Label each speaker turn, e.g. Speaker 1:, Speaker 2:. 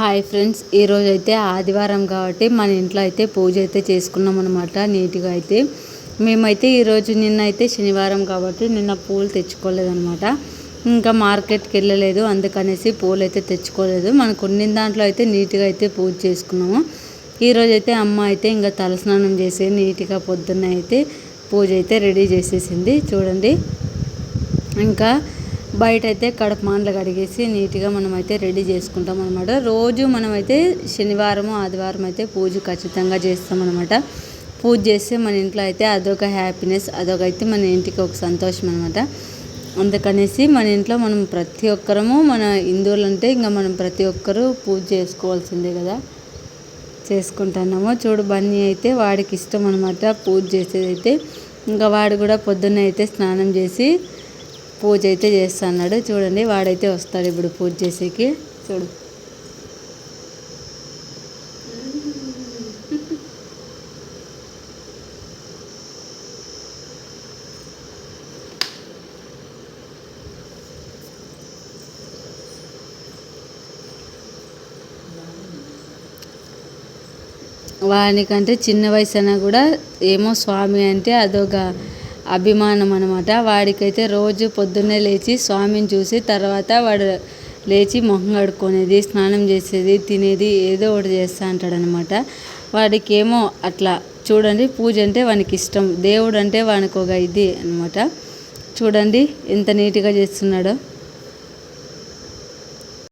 Speaker 1: Hi friends ఈరోజు అయితే ఆదివారం కాబట్టి మన ఇంట్లో అయితే పూజ అయితే చేసుకున్నాం అనమాట నీట్గా అయితే. మేమైతే ఈరోజు నిన్న అయితే శనివారం కాబట్టి నిన్న పూలు తెచ్చుకోలేదనమాట ఇంకా మార్కెట్కి వెళ్ళలేదు అందుకనేసి పూలు అయితే తెచ్చుకోలేదు. మనకు ఉన్న దాంట్లో అయితే నీట్గా అయితే పూజ చేసుకున్నాము. ఈరోజు అయితే అమ్మ అయితే ఇంకా తలస్నానం చేసి నీట్గా పొద్దున్న అయితే పూజ అయితే రెడీ చేసేసింది. చూడండి. ఇంకా బయట అయితే కడపండ్లు కడిగేసి నీట్గా మనం అయితే రెడీ చేసుకుంటాం అనమాట రోజు మనమైతే శనివారం ఆదివారం అయితే పూజ ఖచ్చితంగా చేస్తాం అనమాట పూజ చేస్తే మన ఇంట్లో అయితే అదొక హ్యాపీనెస్ అదొక అయితే మన ఇంటికి ఒక సంతోషం అనమాట అందుకనేసి మన ఇంట్లో మనం ప్రతి ఒక్కరము మన హిందువులు అంటే ఇంకా మనం ప్రతి ఒక్కరూ పూజ చేసుకోవాల్సిందే కదా. చేసుకుంటున్నాము. చూడు బన్నీ అయితే వాడికి ఇష్టం అనమాట పూజ చేసేది అయితే ఇంకా వాడు కూడా పొద్దున్న అయితే స్నానం చేసి పూజ అయితే చేస్తున్నాడు చూడండి వాడైతే వస్తాడు ఇప్పుడు పూజ చేసేకి. చూడు. వానికంటే చిన్న వయసు అయినా కూడా ఏమో స్వామి అంటే అదొక అభిమానం అనమాట వాడికైతే రోజు పొద్దున్నే లేచి స్వామిని చూసి తర్వాత వాడు లేచి మొహం కడుక్కునేది స్నానం చేసేది తినేది ఏదో ఒకటి చేస్తూ అంటాడనమాట వాడికి ఏమో అట్లా చూడండి పూజ అంటే వానికి ఇష్టం దేవుడు అంటే వానికి ఒక ఇది అనమాట చూడండి ఎంత నీట్గా చేస్తున్నాడో.